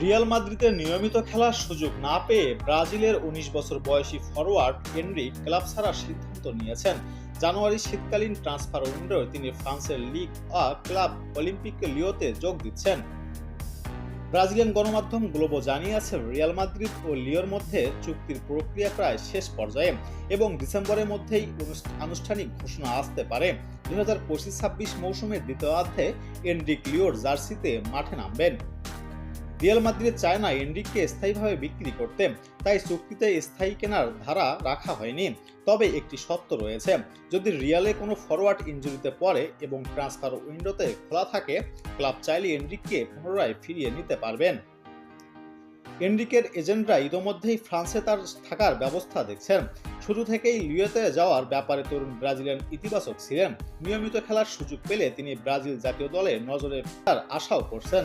Real মাদ্রিদে নিয়মিত খেলার সুযোগ না পেয়ে ব্রাজিলের উনিশ বছর বয়সী ফরোয়ার্ড হেনরি ক্লাব ছাড়ার সিদ্ধান্ত নিয়েছেন। জানুয়ারি শীতকালীন ট্রান্সফার উইন্ডোয় তিনি ফ্রান্সের লিগ আ ক্লাব অলিম্পিক লিওতে যোগ দিচ্ছেন। ব্রাজিলিয়ান গণমাধ্যম গ্লোবো জানিয়েছে, রিয়াল মাদ্রিদ ও লিওর মধ্যে চুক্তির প্রক্রিয়া প্রায় শেষ পর্যায়ে এবং ডিসেম্বরের মধ্যেই আনুষ্ঠানিক ঘোষণা আসতে পারে। দুই হাজার পঁচিশ ছাব্বিশ মৌসুমের দ্বিতীয়ার্ধে এনডিক লিওর জার্সিতে মাঠে নামবেন। রিয়াল মাদ্রিদ চায় না এনরিককে স্থায়ীভাবে বিক্রি করতে, তাই চুক্তিতে স্থায়ী কেনার ধারা রাখা হয়নি। তবে একটি শর্ত রয়েছে, যদি রিয়ালে কোনো ফরওয়ার্ড ইনজুরিতে পড়ে এবং ট্রান্সফার উইন্ডোতে খোলা থাকে, ক্লাব চাইলে এনরিককে পুনরায় ফিরিয়ে নিতে পারবেন। এনরিকের এজেন্টরা ইতোমধ্যেই ফ্রান্সে তার থাকার ব্যবস্থা দেখছেন। শুরু থেকেই লিওতে যাওয়ার ব্যাপারে তরুণ ব্রাজিলিয়ান ইতিবাচক ছিলেন। নিয়মিত খেলার সুযোগ পেলে তিনি ব্রাজিল জাতীয় দলে নজরে তার আশাও করছেন।